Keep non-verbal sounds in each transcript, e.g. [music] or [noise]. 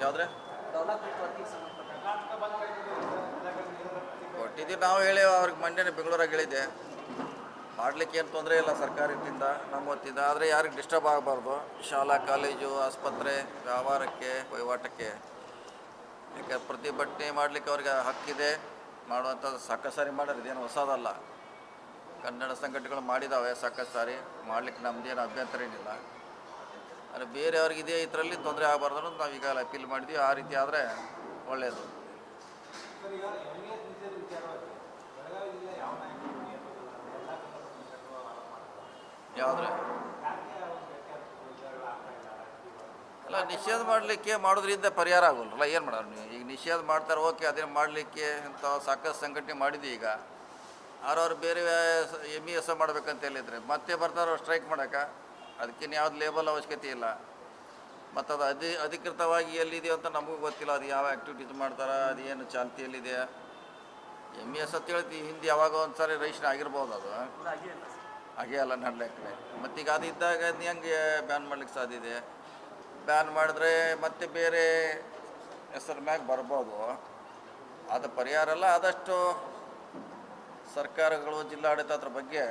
ಯಾವುದ್ರೆ? ಕೊಟ್ಟಿದ್ದೀವಿ ನಾವು ಹೇಳಿ, ಅವ್ರಿಗೆ ಮಂಡ್ಯನೇ ಬೆಂಗಳೂರಾಗ ಹೇಳಿದ್ದೆ. ಮಾಡಲಿಕ್ಕೆ ಏನು ತೊಂದರೆ ಇಲ್ಲ ಸರ್ಕಾರದಿಂದ ನಮ್ಮ ಹೊತ್ತಿಂದ. ಆದರೆ ಯಾರಿಗೆ ಡಿಸ್ಟರ್ಬ್ ಆಗಬಾರ್ದು. ಶಾಲಾ, ಕಾಲೇಜು, ಆಸ್ಪತ್ರೆ, ವ್ಯವಹಾರಕ್ಕೆ, ವಹಿವಾಟಕ್ಕೆ. ಯಾಕೆ ಪ್ರತಿಭಟನೆ ಮಾಡಲಿಕ್ಕೆ ಅವ್ರಿಗೆ ಹಕ್ಕಿದೆ. ಮಾಡುವಂಥದ್ದು ಸಾಕಷ್ಟು ಸಾರಿ ಮಾಡೋರು ಇದೇನು ಹೊಸದಲ್ಲ. ಕನ್ನಡ ಸಂಘಟನೆಗಳು ಮಾಡಿದ್ದಾವೆ ಸಾಕಷ್ಟು ಸಾರಿ ಮಾಡಲಿಕ್ಕೆ ನಮ್ಮದೇನು ಅಭ್ಯಂತರ ಏನಿಲ್ಲ. ಆದರೆ ಬೇರೆಯವ್ರಿಗೆ ಇದೇ ಇದರಲ್ಲಿ ತೊಂದರೆ ಆಗಬಾರ್ದು ಅಂತ ನಾವು ಈಗಾಗಲೇ ಅಪೀಲ್ ಮಾಡಿದ್ವಿ. ಆ ರೀತಿ ಆದರೆ ಒಳ್ಳೆಯದು ಯಾವುದ್ರೆ? ಅಲ್ಲ, ನಿಷೇಧ ಮಾಡಲಿಕ್ಕೆ ಮಾಡೋದ್ರಿಂದ ಪರಿಹಾರ ಆಗೋಲ್ಲ. ಏನು ಮಾಡೋರು ನೀವು? ಈಗ ನಿಷೇಧ ಮಾಡ್ತಾರೆ, ಓಕೆ ಅದನ್ನು ಮಾಡಲಿಕ್ಕೆ ಅಂತ ಸಾಕಷ್ಟು ಸಂಘಟನೆ ಮಾಡಿದ್ವಿ ಈಗ. ಅವ್ರವ್ರು ಬೇರೆ ಎಂ ಇ ಎಸ್ ಮಾಡ್ಬೇಕಂತ ಹೇಳಿದ್ರೆ ಮತ್ತೆ ಬರ್ತಾರೋ ಸ್ಟ್ರೈಕ್ ಮಾಡೋಕೆ ಅದಕ್ಕೇನು ಯಾವ್ದು ಲೇಬಲ್ ಅವಶ್ಯಕತೆ ಇಲ್ಲ. ಮತ್ತು ಅದು ಅಧಿ ಅಧಿಕೃತವಾಗಿ ಎಲ್ಲಿದೆಯೋ ಅಂತ ನಮಗೂ ಗೊತ್ತಿಲ್ಲ. ಅದು ಯಾವ ಆ್ಯಕ್ಟಿವಿಟೀಸ್ ಮಾಡ್ತಾರೆ, ಅದು ಏನು ಚಾಲ್ತಿಯಲ್ಲಿದೆ ಎಂ ಎಸ್ ಅಂತ ಹೇಳ್ತಿ, ಹಿಂದೆ ಯಾವಾಗ ಒಂದು ಸಾರಿ ರಿಜಿಸ್ಟ್ರ್ ಆಗಿರ್ಬೋದು ಅದು. ಹಾಗೆ ಅಲ್ಲ ಅಲ್ಲ ನಡ್ಲಿಕ್ಕೆ ಮತ್ತೀಗ ಅದು ಇದ್ದಾಗ ಅದ್ನ ಹೆಂಗೆ ಬ್ಯಾನ್ ಮಾಡ್ಲಿಕ್ಕೆ ಸಾಧ್ಯ ಇದೆ. ಬ್ಯಾನ್ ಮಾಡಿದ್ರೆ ಮತ್ತೆ ಬೇರೆ ಹೆಸರು ಮ್ಯಾಗ ಬರ್ಬೋದು. ಅದು ಪರಿಹಾರ ಅಲ್ಲ, ಆದಷ್ಟು ಸರ್ಕಾರಗಳು ಜಿಲ್ಲಾಡಳಿತ ಅದ್ರ ಬಗ್ಗೆ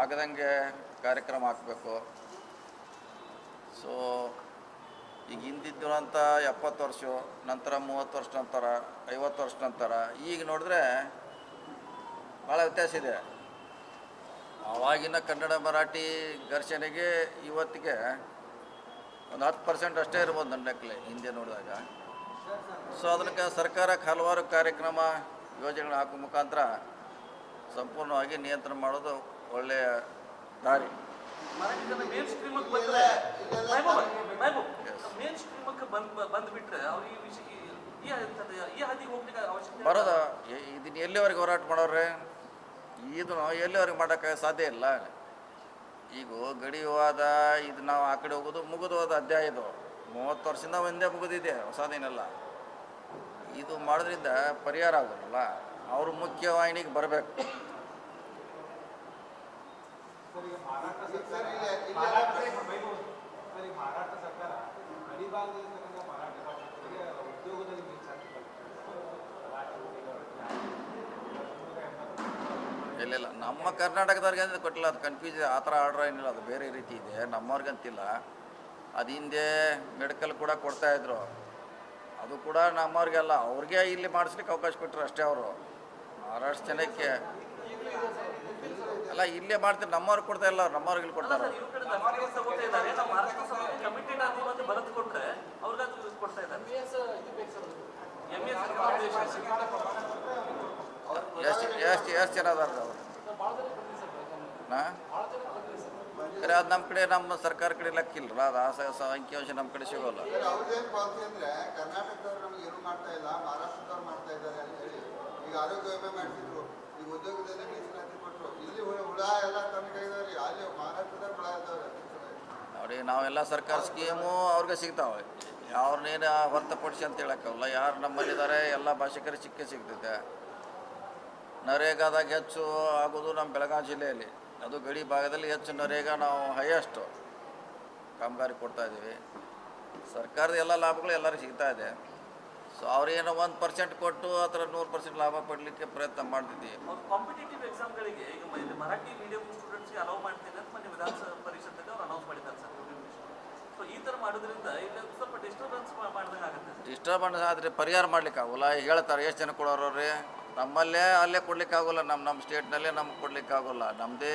ಆಗದಂಗೆ ಕಾರ್ಯಕ್ರಮ ಹಾಕಬೇಕು. ಸೊ, ಈಗ ಹಿಂದಿದ್ದಂಥ ಎಪ್ಪತ್ತು ವರ್ಷ, ನಂತರ ಮೂವತ್ತು ವರ್ಷ ನಂತರ, ಐವತ್ತು ವರ್ಷ ನಂತರ, ಈಗ ನೋಡಿದ್ರೆ ಭಾಳ ವ್ಯತ್ಯಾಸ ಇದೆ. ಆವಾಗಿನ ಕನ್ನಡ, ಮರಾಠಿ ಘರ್ಷಣೆಗೆ ಇವತ್ತಿಗೆ ಒಂದು ಹತ್ತು ಪರ್ಸೆಂಟ್ ಅಷ್ಟೇ ಇರ್ಬೋದು ನನ್ನ ಲೆಕ್ಕಲೆ ಹಿಂದೆ ನೋಡಿದಾಗ. ಸೊ, ಅದಕ್ಕೆ ಸರ್ಕಾರಕ್ಕೆ ಹಲವಾರು ಕಾರ್ಯಕ್ರಮ ಯೋಜನೆಗಳು ಹಾಕೋ ಮುಖಾಂತರ ಸಂಪೂರ್ಣವಾಗಿ ನಿಯಂತ್ರಣ ಮಾಡೋದು ಒಳ್ಳೆಯ ದಾರಿ. ಮರಾಠಿ ಜನ ಮೇನ್ ಸ್ಟ್ರೀಮಿಗೆ ಬಂದ್ರೆ ಮೈಬೂಬ್ ಮೈಬೂಬ್ ಮೇನ್ ಸ್ಟ್ರೀಮಿಗೆ ಬಂದ್ ಬಂದ್ಬಿಟ್ರೆ ಅವ್ರು ಈ ವಿಷಯ ಈ- ಈ ಹಂತದ ಹಾದಿಗೆ ಹೋಗ್ಲಿಕ್ಕೆ ಅವಶ್ಯಕತೆ ಬರೋದ? ಇದನ್ನ ಎಲ್ಲಿವರೆಗೆ ಹೋರಾಟ ಮಾಡೋರೆ ಇದು ಎಲ್ಲಿವರೆಗೆ ಮಾಡೋಕ್ಕೆ ಸಾಧ್ಯ ಇಲ್ಲ. ಈಗ ಗಡಿ ವಿವಾದ ಇದು ನಾವು ಆ ಕಡೆ ಹೋಗೋದು ಮುಗಿದು ಹೋದ ಅಧ್ಯಾಯ ಇದು ಮೂವತ್ತು ವರ್ಷದಿಂದ ಒಂದೇ ಮುಗಿದಿದೆ ಹೊಸದೇನಲ್ಲ. ಇದು ಮಾಡೋದ್ರಿಂದ ಪರಿಹಾರ ಆಗೋದಲ್ಲ. ಅವರು ಮುಖ್ಯವಾಹಿನಿಗೆ ಬರಬೇಕು. ಮಹಾರಾಷ್ಟ್ರ ಸರ್ಕಾರ ಉದ್ಯೋಗದಲ್ಲಿ ಮೀಸಲಾತಿ ಇಲ್ಲಿಲ್ಲ ನಮ್ಮ ಕರ್ನಾಟಕದವ್ರಿಗೆ ಅಂದ್ರೆ ಕೊಟ್ಟಿಲ್ಲ. ಅದು ಕನ್ಫ್ಯೂಸ್ ಆ ಥರ ಆರ್ಡ್ರ್ ಏನಿಲ್ಲ. ಅದು ಬೇರೆ ರೀತಿ ಇದೆ. ನಮ್ಮವ್ರಿಗಂತಿಲ್ಲ. ಅದು ಹಿಂದೆ ಮೆಡಿಕಲ್ ಕೂಡ ಕೊಡ್ತಾಯಿದ್ರು ಅದು ಕೂಡ ನಮ್ಮವ್ರಿಗೆಲ್ಲ. ಅವ್ರಿಗೆ ಇಲ್ಲಿ ಮಾಡಿಸ್ಲಿಕ್ಕೆ ಅವಕಾಶ ಕೊಟ್ಟರು ಅಷ್ಟೇ ಅವರು. ಮಹಾರಾಷ್ಟ್ರ ಜನಕ್ಕೆ ಅಲ್ಲ ಇಲ್ಲೇ ಮಾಡ್ತೀವಿ ನಮ್ಮವ್ರಿಗೆ ಕೊಡ್ತಾ ಇಲ್ಲ ಅವ್ರು ನಮ್ಮವ್ರಿಗೆ ಇಲ್ಲಿ ಕೊಡ್ತಾರೆ. ಎಷ್ಟು ಎಷ್ಟು ಎಷ್ಟು ಜನ ಅದಾರ ಅವರು? ಖರೆ ಅದು ನಮ್ಮ ಕಡೆ ನಮ್ಮ ಸರ್ಕಾರ ಕಡೆ ಲೆಕ್ಕಿಲ್ರ ಅದು ಆ ಅಂಕಿಅಂಶ ನಮ್ಮ ಕಡೆ ಸಿಗೋಲ್ಲ. ಕರ್ನಾಟಕದವ್ರು ನಮ್ಗೆ ಏನು ಮಾಡ್ತಾ ಇಲ್ಲ ಮಹಾರಾಷ್ಟ್ರದವ್ರು ಮಾಡ್ತಾ ಇದ್ದಾರೆ ಅಂತ ಹೇಳಿ ಈಗ ಆರೋಗ್ಯ ವಿಮೆ ಮಾಡಿಸಿದ್ರು ಈಗ ಉದ್ಯೋಗದಲ್ಲಿ ಮೀಸಲಾತಿ ಕೊಟ್ಟರು ಇಲ್ಲಿ ಹುಳ ಎಲ್ಲ ಕಮ್ಮಿ ಕೈದವ್ರಿ ಅಲ್ಲಿ ಮಹಾರಾಷ್ಟ್ರದಾಗ ಹುಳ ನೋಡಿ, ನಾವೆಲ್ಲ ಸರ್ಕಾರ ಸ್ಕೀಮು ಅವ್ರಿಗೆ ಸಿಗ್ತಾವೆ. ಅವ್ರನ್ನೇನು ಹೊರತುಪಡಿಸಿ ಅಂತ ಹೇಳೋಕ್ಕಲ್ಲ. ಯಾರು ನಮ್ಮಲ್ಲಿದ್ದಾರೆ ಎಲ್ಲ ಭಾಷಿಕರಿಗೆ ಸಿಕ್ಕೇ ಸಿಗ್ತೈತೆ. ನರೇಗಾದಾಗ ಹೆಚ್ಚು ಆಗೋದು ನಮ್ಮ ಬೆಳಗಾವಿ ಜಿಲ್ಲೆಯಲ್ಲಿ. ಅದು ಗಡಿ ಭಾಗದಲ್ಲಿ ಹೆಚ್ಚು ನರೇಗಾ ನಾವು ಹೈಯೆಸ್ಟು ಕಾಮಗಾರಿ ಕೊಡ್ತಾ ಇದ್ದೀವಿ. ಸರ್ಕಾರದ ಎಲ್ಲ ಲಾಭಗಳು ಎಲ್ಲರಿಗೂ ಸಿಗ್ತಾ ಇದೆ. ಸೊ ಅವ್ರೇನೋ ಒಂದು ಪರ್ಸೆಂಟ್ ಕೊಟ್ಟು ಆ ಥರ ನೂರು ಪರ್ಸೆಂಟ್ ಲಾಭ ಪಡಲಿಕ್ಕೆ ಪ್ರಯತ್ನ ಮಾಡ್ತಿದ್ದೀವಿ. ಕಾಂಪಿಟೇಟಿವ್ ಎಕ್ಸಾಮ್ಗಳಿಗೆ ಈಗ ಮರಾಠಿ ಮೀಡಿಯಂ ಸ್ಟೂಡೆಂಟ್ಸ್ಗೆ ಅಲೌ ಮಾಡ್ತೀನಿ ಅಂತ ಮೊನ್ನೆ ವಿಧಾನಸಭಾ ಪರಿಷತ್ತಲ್ಲಿ ಅವ್ರು ಅನೌನ್ಸ್ ಮಾಡಿದ್ದಾರೆ ಸರ್ ಸೊ ಈ ಥರ ಮಾಡೋದ್ರಿಂದ ಇಲ್ಲಿ ಸ್ವಲ್ಪ ಡಿಸ್ಟರ್ಬೆನ್ಸ್ ಮಾಡ್ದಂಗೆ ಆಗುತ್ತೆ ಡಿಸ್ಟರ್ಬೆನ್ಸ್ ಆದರೆ ಪರಿಹಾರ ಮಾಡ್ಲಿಕ್ಕೆ ಆಗೋಲ್ಲ. ಹೇಳ್ತಾರೆ ಎಷ್ಟು ಜನ ಕೊಡೋರವ್ರಿ ನಮ್ಮಲ್ಲೇ ಅಲ್ಲೇ ಕೊಡ್ಲಿಕ್ಕೆ ಆಗೋಲ್ಲ. ನಮ್ಮ ನಮ್ಮ ಸ್ಟೇಟ್ನಲ್ಲೇ ನಮ್ಗೆ ಕೊಡ್ಲಿಕ್ಕೆ ಆಗೋಲ್ಲ. ನಮ್ಮದೇ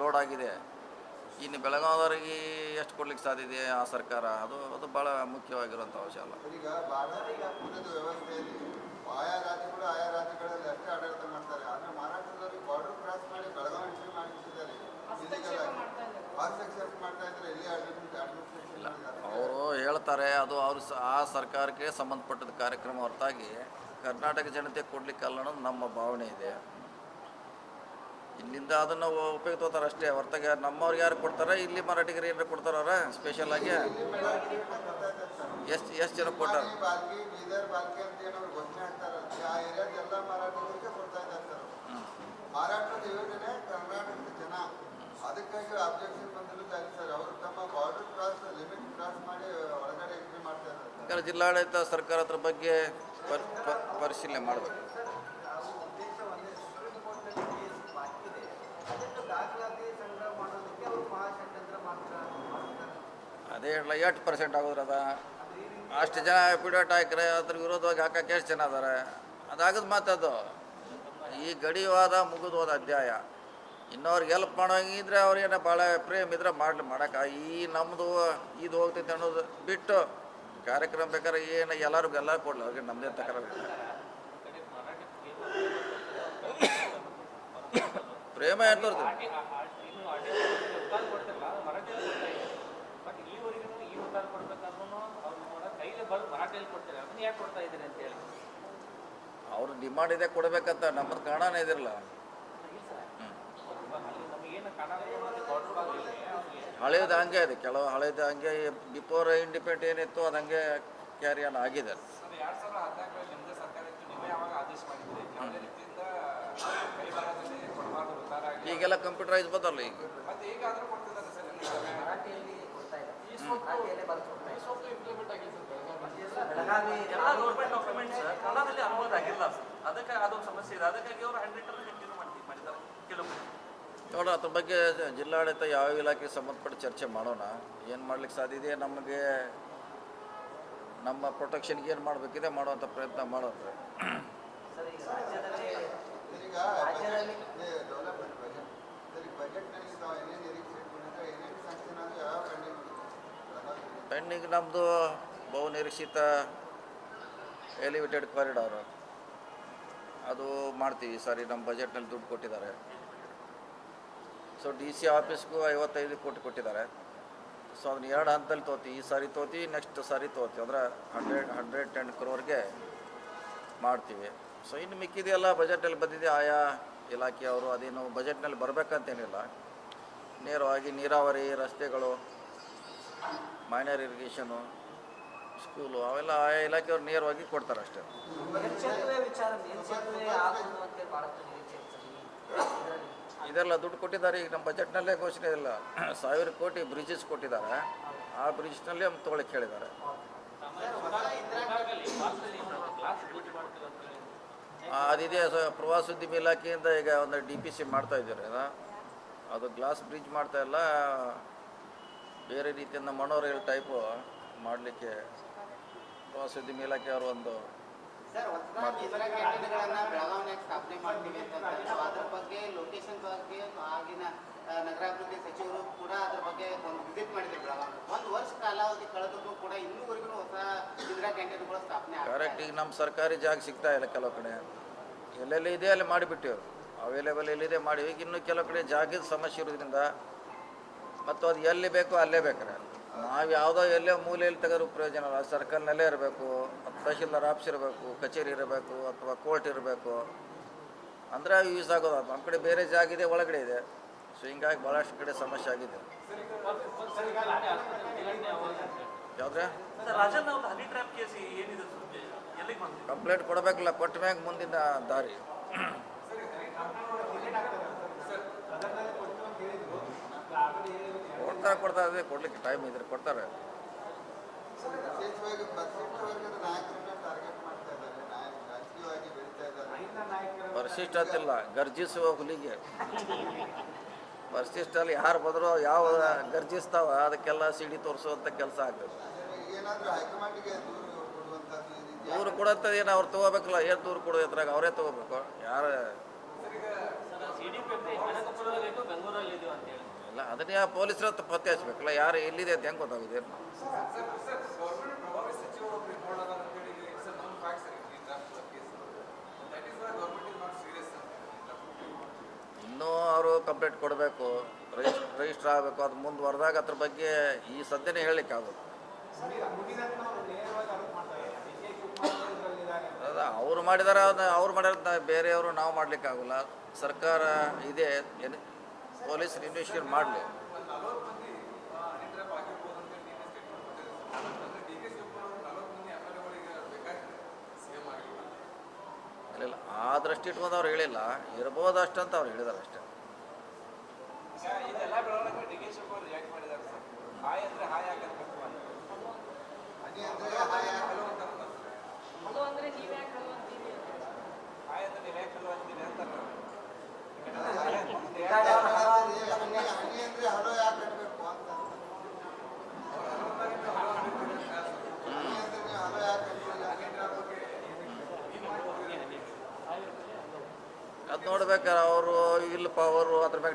ಲೋಡ್ ಆಗಿದೆ. ಇನ್ನು ಬೆಳಗಾವಿಯವರಿಗೆ ಎಷ್ಟು ಕೊಡ್ಲಿಕ್ಕೆ ಸಾಧ್ಯ ಇದೆ ಆ ಸರ್ಕಾರ? ಅದು ಅದು ಭಾಳ ಮುಖ್ಯವಾಗಿರುವಂಥ ಅಂಶ ಅಲ್ಲ. ಈಗ ಭಾರತೀಯ ಪೂರ್ಣದ ವ್ಯವಸ್ಥೆಯಲ್ಲಿ ಆಯಾ ರಾಜ್ಯಗಳು ಆಯಾ ರಾಜ್ಯಗಳಲ್ಲಿ ಅಷ್ಟೇ ಆಡಳಿತ ಮಾಡ್ತಾರೆ. ಆದರೆ ಮಹಾರಾಷ್ಟ್ರದವ್ರಿಗೆ ಬಾರ್ಡರ್ ಕ್ರಾಸ್ ಮಾಡಿ ಬೆಳಗಾವಿ ಎಂಟ್ರಿ ಮಾಡಿಬಿಟ್ಟಿದ್ದಾರೆ ಇಲ್ಲಿಗೆಲ್ಲ ಹಸ್ತಕ್ಷೇಪ ಮಾಡ್ತಾ ಇದ್ದಾರೆ. ಇಲ್ಲಿ ಅವರು ಹೇಳ್ತಾರೆ ಅದು ಅವರು ಆ ಸರ್ಕಾರಕ್ಕೆ ಸಂಬಂಧಪಟ್ಟದ ಕಾರ್ಯಕ್ರಮ ಹೊರತಾಗಿ ಕರ್ನಾಟಕ ಜನತೆ ಕೊಡ್ಲಿಕ್ಕೆ ಅಲ್ಲ ಅನ್ನೋದು ನಮ್ಮ ಭಾವನೆ ಇದೆ. ಇಲ್ಲಿಂದ ಅದನ್ನು ಉಪಯೋಗ ತಗೋತಾರೆ ಅಷ್ಟೇ. ಹೊರತಾಗ ನಮ್ಮವ್ರಿಗೆ ಯಾರು ಕೊಡ್ತಾರೆ? ಇಲ್ಲಿ ಮರಾಠಿಗರು ಏನಾರು ಕೊಡ್ತಾರ ಸ್ಪೆಷಲ್ ಆಗಿ ಎಷ್ಟು ಎಷ್ಟು ಜನ ಕೊಟ್ಟಾರ? ಯೋಜನೆ ಕರ್ನಾಟಕದ ಜನ ಅದಕ್ಕಾಗಿ ಅಬ್ಜೆಕ್ಷನ್ ಸರ್ ಅವರು ತಮ್ಮ ಬಾರ್ಡರ್ ಕ್ರಾಸ್ ಲಿಮಿಟ್ ಕ್ರಾಸ್ ಮಾಡಿ ಒಳಗಡೆ ಎಂಟ್ರಿ ಮಾಡ್ತಾ ಜಿಲ್ಲಾಡಳಿತ ಸರ್ಕಾರ ಅದ್ರ ಬಗ್ಗೆ ಪರಿಶೀಲನೆ ಮಾಡಬೇಕು. ಅದೇ ಹೇಳಲ್ಲ ಎಷ್ಟು ಪರ್ಸೆಂಟ್ ಆಗೋದ್ರ ಅದ. ಅಷ್ಟು ಜನ ಪಿಡೋಟ್ ಹಾಕ್ರೆ ಅದ್ರ ವಿರೋಧವಾಗಿ ಹಾಕಕ್ಕೆ ಎಷ್ಟು ಜನ ಅದಾರೆ? ಅದಾಗದ ಮಾತದು ಈ ಗಡಿವಾದ ಮುಗಿದೋದ ಅಧ್ಯಾಯ. ಇನ್ನವ್ರಿಗೆ ಹೆಲ್ಪ್ ಮಾಡೋಂಗಿದ್ರೆ ಅವ್ರಿಗೇನ ಭಾಳ ಪ್ರೇಮ್ ಇದ್ರೆ ಮಾಡ್ಲಿ, ಮಾಡೋಕೆ ಈ ನಮ್ಮದು ಇದು ಹೋಗ್ತೈತೆ ಅನ್ನೋದು ಬಿಟ್ಟು ಕಾರ್ಯಕ್ರಮ ಬೇಕಾದ್ರೆ ಏನು ಎಲ್ಲರಿಗೂ ಎಲ್ಲ ಕೊಡ್ಲಿ, ಅವ್ರಿಗೆ ನಮ್ಮದೇ ಇಲ್ಲ. ಪ್ರೇಮ ಏನು ತೋರ್ತದೆ ಇನ್ನು ಅಡ್ಡಿಲ್ಲ ಉತ್ತಾರ ಕೊಡ್ತಿರಲ್ಲ ಅದು ಮರಾಠಿಯಲ್ಲಿ ಕೊಡ್ತಾ ಇದೆ ಬಟ್ ಇಲ್ಲಿವರೆಗೂ ಈ ಉತ್ತಾರ ಕೊಡ್ಬೇಕಾದ್ರೂ ಅವ್ರು ಮರಾಠಿಯಲ್ಲಿ ಕೊಡ್ತಾರೆ. ಅದನ್ನ ಯಾಕೆ ಕೊಡ್ತಾ ಇದ್ದೀರಿ ಅಂತ ಹೇಳಿ. ಅವ್ರು ಡಿಮಾಂಡ್ ಇದೆ ಕೊಡ್ಬೇಕಂತ ನಮ್ಮದು ಕಾರಣನೇ ಇದಿರಲ್ಲ. ಹಳೇದು ಹಂಗೆ ಇದೆ ಕೆಲವು ಹಳೇದು ಹಂಗೆ ಬಿಫೋರ್ ಇಂಡಿಪೆಂಡೆಂಟ್ ಏನಿತ್ತು ಅದು ಹಂಗೆ ಕ್ಯಾರಿ ಆನ್ ಆಗಿದೆ ಈಗೆಲ್ಲ ಕಂಪ್ಯೂಟರೈಸ್ ಬಂದಲ್ಲ ಈಗ. ಇಂಪ್ಲಿಮೆಂಟ್ ಆಗಿದೆ ಬೆಳಗಾವಿ ಎಲ್ಲ ಗೌರ್ಮೆಂಟ್ ಡಾಕ್ಯುಮೆಂಟ್ಸ್ ಕನ್ನಡದಲ್ಲಿ ಅನುವಾದ ಆಗಿಲ್ಲ. ಸರ್ ಅದಕ್ಕೆ ಅದೊಂದು ಸಮಸ್ಯೆ ಇದೆ. ಅದಕ್ಕಾಗಿ ಅವರು ಹ್ಯಾಂಡ್ ರೈಟರ್ ಕಂಟಿನ್ಯೂ ಮಾಡ್ತೀವಿ ಮಾಡಿದ್ದಾರೆ. ಕೆಲವು ನೋಡ ಅದ್ರ ಬಗ್ಗೆ ಜಿಲ್ಲಾಡಳಿತ ಯಾವ ಇಲಾಖೆಗೆ ಸಂಬಂಧಪಟ್ಟ ಚರ್ಚೆ ಮಾಡೋಣ. ಏನು ಮಾಡ್ಲಿಕ್ಕೆ ಸಾಧ್ಯ ಇದೆ? ನಮಗೆ ನಮ್ಮ ಪ್ರೊಟೆಕ್ಷನ್ಗೆ ಏನು ಮಾಡಬೇಕಿದೆ ಮಾಡುವಂಥ ಪ್ರಯತ್ನ ಮಾಡೋದು ಪೆಂಡಿಂಗ್ ನಮ್ಮದು ಬಹು ನಿರೀಕ್ಷಿತ ಎಲಿವೇಟೆಡ್ ಕಾರಿಡಾರ್ ಅದು ಮಾಡ್ತೀವಿ ಸಾರಿ, ನಮ್ಮ ಬಜೆಟ್ನಲ್ಲಿ ದುಡ್ಡು ಕೊಟ್ಟಿದ್ದಾರೆ. ಸೊ ಡಿ ಸಿ ಆಫೀಸ್ಗೂ ಐವತ್ತೈದು ಕೋಟಿ ಕೊಟ್ಟಿದ್ದಾರೆ. ಸೊ ಅದನ್ನ ಎರಡು ಹಂತದಲ್ಲಿ ತೋತಿ, ಈ ಸಾರಿ ತೋತಿ ನೆಕ್ಸ್ಟ್ ಸಾರಿ ತೋತಿ. ಅಂದ್ರೆ ಹಂಡ್ರೆಡ್ ಹಂಡ್ರೆಡ್ ಟೆನ್ ಕ್ರೋರ್ಗೆ ಮಾಡ್ತೀವಿ. ಸೊ ಇನ್ನು ಮಿಕ್ಕಿದೆಯಲ್ಲ ಬಜೆಟಲ್ಲಿ ಬಂದಿದೆ, ಆಯಾ ಇಲಾಖೆಯವರು. ಅದೇನು ಬಜೆಟ್ನಲ್ಲಿ ಬರಬೇಕಂತೇನಿಲ್ಲ. ನೇರವಾಗಿ ನೀರಾವರಿ, ರಸ್ತೆಗಳು ಮೈನರ್ ಇರಿಗೇಷನು ಸ್ಕೂಲು ಅವೆಲ್ಲ ಆಯಾ ಇಲಾಖೆಯವ್ರು ನೇರವಾಗಿ ಕೊಡ್ತಾರೆ ಅಷ್ಟೇ. ಇದೆಲ್ಲ ದುಡ್ಡು ಕೊಟ್ಟಿದ್ದಾರೆ. ಈಗ ನಮ್ಮ ಬಜೆಟ್ನಲ್ಲೇ ಘೋಷಣೆ ಇಲ್ಲ. [clears throat] ಸಾವಿರ ಕೋಟಿ ಬ್ರಿಡ್ಜಸ್ ಕೊಟ್ಟಿದ್ದಾರೆ. ಆ ಬ್ರಿಡ್ಜ್ನಲ್ಲಿ ಅವ್ನು ತೊಗೊಳಕ್ಕೆ ಹೇಳಿದ್ದಾರೆ ಕ್ಲಾಸ್ ಯೂಸ್ ಮಾಡ್ತೀವಿ ಅಂತ ಹೇಳಿ ಆ, ಅದಿದೆ. ಸ ಪ್ರವಾಸೋದ್ಯಮ ಇಲಾಖೆಯಿಂದ ಈಗ ಒಂದು ಡಿ ಪಿ ಸಿ ಮಾಡ್ತಾ ಇದ್ದಾರೆ. ಅದು ಗ್ಲಾಸ್ ಬ್ರಿಡ್ಜ್ ಮಾಡ್ತಾ ಇಲ್ಲ. ಬೇರೆ ರೀತಿಯಿಂದ ಮನೋರೈಲ್ ಟೈಪು ಮಾಡಲಿಕ್ಕೆ ಪ್ರವಾಸೋದ್ಯಮ ಇಲಾಖೆಯವರು ಒಂದು ಸರ್ ಹೊಸದಾಗಿ ಇತರ ಕ್ಯಾಂಟೀನ್ಗಳನ್ನ ಸ್ಥಾಪನೆ ಮಾಡ್ತೀವಿ ಅಂತ ಅದ್ರ ಬಗ್ಗೆ ಲೊಕೇಶನ್ ಬಗ್ಗೆ ಆಗಿನ ನಗರಾಭಿವೃದ್ಧಿ ಸಚಿವರು ಕೂಡ ಅದ್ರ ಬಗ್ಗೆ ಒಂದು ವಿಸಿಟ್ ಮಾಡಿದ್ರು ಒಂದು ವರ್ಷ ಕಾಲಾವಧಿ ಕಳೆದ್ರು ಕೂಡ ಇನ್ನೂವರೆಗೂ ಹೊಸ ಇಂದಿರಾ ಕ್ಯಾಂಟೀನ್ಗಳು ಸ್ಥಾಪನೆ ಕರೆಕ್ಟ್ ಈಗ ನಮ್ಮ ಸರ್ಕಾರಿ ಜಾಗ ಸಿಗ್ತಾ ಇಲ್ಲ ಕೆಲವು ಕಡೆ. ಎಲ್ಲೆಲ್ಲಿ ಇದೆ ಅಲ್ಲಿ ಮಾಡಿಬಿಟ್ಟಿವ್ರು. ಅವೈಲೇಬಲ್ ಎಲ್ಲಿದೆ ಮಾಡಿ. ಈಗ ಇನ್ನೂ ಕೆಲವು ಕಡೆ ಜಾಗದ ಸಮಸ್ಯೆ ಇರೋದ್ರಿಂದ ಮತ್ತು ಅದು ಎಲ್ಲಿ ಬೇಕೋ ಅಲ್ಲೇ ಬೇಕಾರೆ. ನಾವು ಯಾವುದೋ ಎಲ್ಲೇ ಮೂಲೆಯಲ್ಲಿ ತೆಗೆದ್ರು ಪ್ರಯೋಜನ ಅಲ್ಲ. ಸರ್ಕಲ್ನಲ್ಲೇ ಇರಬೇಕು ತಹಶೀಲ್ದಾರ್ ಆಫೀಸ್ ಇರಬೇಕು ಕಚೇರಿ ಇರಬೇಕು ಅಥವಾ ಕೋರ್ಟ್ ಇರಬೇಕು. ಅಂದರೆ ಯೂಸ್ ಆಗೋದು. ನಮ್ಮ ಕಡೆ ಬೇರೆ ಜಾಗ ಇದೆ ಒಳಗಡೆ ಇದೆ. ಸೊ ಹಿಂಗಾಗಿ ಭಾಳಷ್ಟು ಕಡೆ ಸಮಸ್ಯೆ ಆಗಿದೆ. ಯಾವುದ್ರೆ? ಕಂಪ್ಲೇಂಟ್ ಕೊಡಬೇಕಲ್ಲ ಕೊಟ್ಟ ಮ್ಯಾಗ ಮುಂದಿನ ದಾರಿ ಸದನದಲ್ಲಿ ಕೊಡ್ತೀವಿ ಅಂತ ಹೇಳಿದ್ರು ಆಲ್ರೆಡಿ ಕೊಡ್ತಾರೆ ಕೊಡ್ತಾರೆ ಅದೇ ಕೊಡ್ಲಿಕ್ಕೆ ಟೈಮ್ ಇದ್ರೆ ಕೊಡ್ತಾರೆ. ಪರಿಶಿಷ್ಟ ಅಂತಿಲ್ಲ ಗರ್ಜಿಸುವ ಹುಲಿಗೆ. ಪರಿಶಿಷ್ಟಲ್ಲಿ ಯಾರು ಬಂದರೂ ಯಾವ ಗರ್ಜಿಸ್ತಾವ ಅದಕ್ಕೆಲ್ಲ ಸಿಡಿ ತೋರಿಸುವಂಥ ಕೆಲಸ ಆಗ್ತದೆ. ದೂರು ಕೊಡತ್ತದ ದೂರು ಕೊಡೋಂಥದ್ದು ಏನು ಅವ್ರು ತೊಗೋಬೇಕಲ್ಲ ಏನು ದೂರು ಕೊಡೋದು ಇದ್ರಾಗ ಅವರೇ ತೊಗೋಬೇಕು. ಯಾರು ಇಲ್ಲ, ಅದನ್ನೇ ಪೊಲೀಸರ ಹತ್ರ ಪತ್ತೆ ಹಚ್ಬೇಕಲ್ಲ, ಯಾರು ಎಲ್ಲಿದೆ ಅಂತ ಹೆಂಗೆ ಗೊತ್ತಾಗುತ್ತೆ ಇನ್ನೂ ಅವರು ಕಂಪ್ಲೇಂಟ್ ಕೊಡಬೇಕು ರಿಜಿಸ್ ರಿಜಿಸ್ಟರ್ ಆಗಬೇಕು, ಅದು ಮುಂದುವರೆದಾಗ ಅದ್ರ ಬಗ್ಗೆ ಈ ಸದ್ಯನೇ ಹೇಳಲಿಕ್ಕೆ ಆಗುತ್ತೆ ಅವ್ರು ಮಾಡಿದಾರ, ಅವ್ರು ಮಾಡಿದ ಬೇರೆಯವರು ನಾವು ಮಾಡ್ಲಿಕ್ಕೆ ಆಗೋಲ್ಲ. ಸರ್ಕಾರ ಇದೆ ಏನು ಪೊಲೀಸರು ಇನ್ವೆಸ್ಟಿಗೇಟ್ ಮಾಡಲಿ. ಇಲ್ಲ ಆ ದೃಷ್ಟಿ ಇಟ್ಕೊಂಡು ಅವ್ರು ಹೇಳಿಲ್ಲ ಇರ್ಬೋದು ಅಂತ ಅವ್ರು ಹೇಳಿದಾರೆ ಅಷ್ಟೇ. ಹಾಯ್ ಅಂದ್ರೆ ಹಾಯ್ ಆಗಬೇಕು ಅಂತ ಹನಿ ಅಂದರೆ ಹಾಯ ನೋಡ್ಬೇಕಾದ್ರೆ ಅವರು ವಿಲ್ ಪವರು ಅದ್ರ ಮ್ಯಾಗ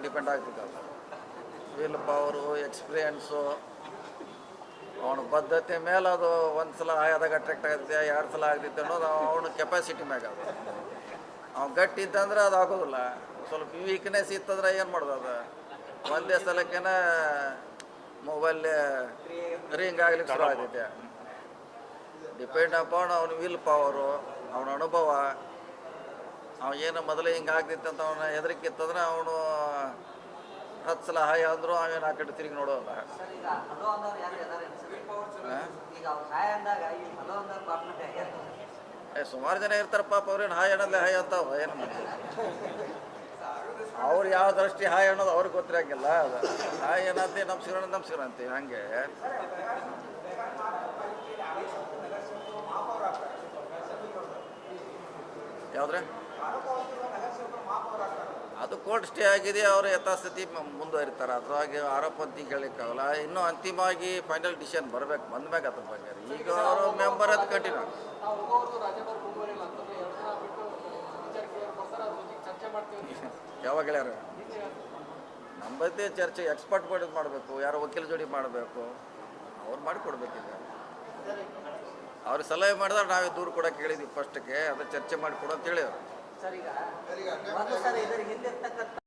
ವಿಲ್ ಪವರು ಎಕ್ಸ್ಪೀರಿಯನ್ಸು ಅವನ ಬದ್ಧತೆ ಮೇಲೆ ಅದು ಒಂದು ಸಲ ಆದಾಗ ಅಟ್ರಾಕ್ಟ್ ಆಗುತ್ತೆ ಎರಡು ಸಲ ಆಗ್ತಿತ್ತು ಅನ್ನೋದು ಅವನ ಕೆಪಾಸಿಟಿ ಮ್ಯಾಗ ಅದು. ಅವ್ನು ಗಟ್ಟಿ ಇದ್ದಂದ್ರೆ ಅದು ಆಗೋದಿಲ್ಲ. ಸ್ವಲ್ಪ ವೀಕ್ನೆಸ್ ಇತ್ತಂದ್ರೆ ಏನು ಮಾಡೋದು ಅದು? ಒಂದೇ ಸಲಕ್ಕೇನ ಮೊಬೈಲ್ ರಿಂಗ್ ಆಗ್ಲಿಕ್ಕೆ ಶುರು ಆಗ್ತೈತೆ ಡಿಪೆಂಡ್ ಅಪಾನ್ ಅವನ ವಿಲ್ ಪವರು ಅವನ ಅನುಭವ. ಅವ ಏನು ಮೊದಲೇ ಹಿಂಗೆ ಆಗ್ತಿತ್ತು ಅಂತ ಅವನ ಹೆದರಿಕೆ ಇತ್ತಂದ್ರೆ ಅವನು ಹತ್ತು ಸಲ ಹಾಯ್ ಅಂದ್ರು ಆಮೇಲೆ ಆ ಕಡೆ ತಿರುಗಿ ನೋಡೋಲ್ಲ ಏ ಸುಮಾರು ಜನ ಇರ್ತಾರೆ ಪಾಪ ಅವ್ರೇನು ಹಾಯ್ ಅನ್ನೋದೇ ಹಾಯ್ ಅಂತ ಏನು ಅವ್ರು ಯಾವ ದೃಷ್ಟಿ ಹಾಯ್ ಅನ್ನೋದು ಅವ್ರಿಗೆ ಗೊತ್ತಿರಂಗಿಲ್ಲ. ಅದು ಹಾಯ್ ಏನಂತೆ ನಮಸ್ಕಾರ ನಮಸ್ಕಾರ ಅಂತೀವಿ ಹಂಗೆ. ಯಾವ್ದ್ರೆ? ಅದು ಕೋರ್ಟ್ ಸ್ಟೇ ಆಗಿದೆ, ಅವರು ಯಥಾಸ್ಥಿತಿ ಮುಂದುವರಿತಾರೆ. ಅದ್ರಾಗೆ ಆರೋಪ ಅಂತ ಹೇಳಲಿಕ್ಕಾಗಲ್ಲ ಇನ್ನೂ ಅಂತಿಮವಾಗಿ ಫೈನಲ್ ಡಿಸಿಷನ್ ಬರ್ಬೇಕು ಬಂದ್ಬೇಕು ಅದ್ರ ಬಗ್ಗೆ. ಈಗ ಅವರು ಮೆಂಬರ್ ಅದು ಕಂಟಿನ್ಯೂ ಯಾವಾಗ ಬಗ್ಗೆ ಚರ್ಚೆ ಎಕ್ಸ್ಪರ್ಟ್ ಬೋರ್ಡ್ ಮಾಡಬೇಕು, ಯಾರು ವಕೀಲ ಜೋಡಿ ಮಾಡಬೇಕು. ಅವ್ರು ಮಾಡಿಕೊಡ್ಬೇಕೀಗ. ಅವ್ರಿಗೆ ಸಲಹೆ ಮಾಡಿದ್ರೆ ನಾವೇ ದೂರು ಕೊಡೋಕೆ ಹೇಳಿದ್ವಿ ಫಸ್ಟ್ಗೆ ಅದು ಚರ್ಚೆ ಮಾಡಿಕೊಡು ಅಂತ ಹೇಳಿ ಸರ್ ಈಗ ಒಂದು ಸರ್ ಇದರ ಹಿಂದೆ ಇರ್ತಕ್ಕಂಥ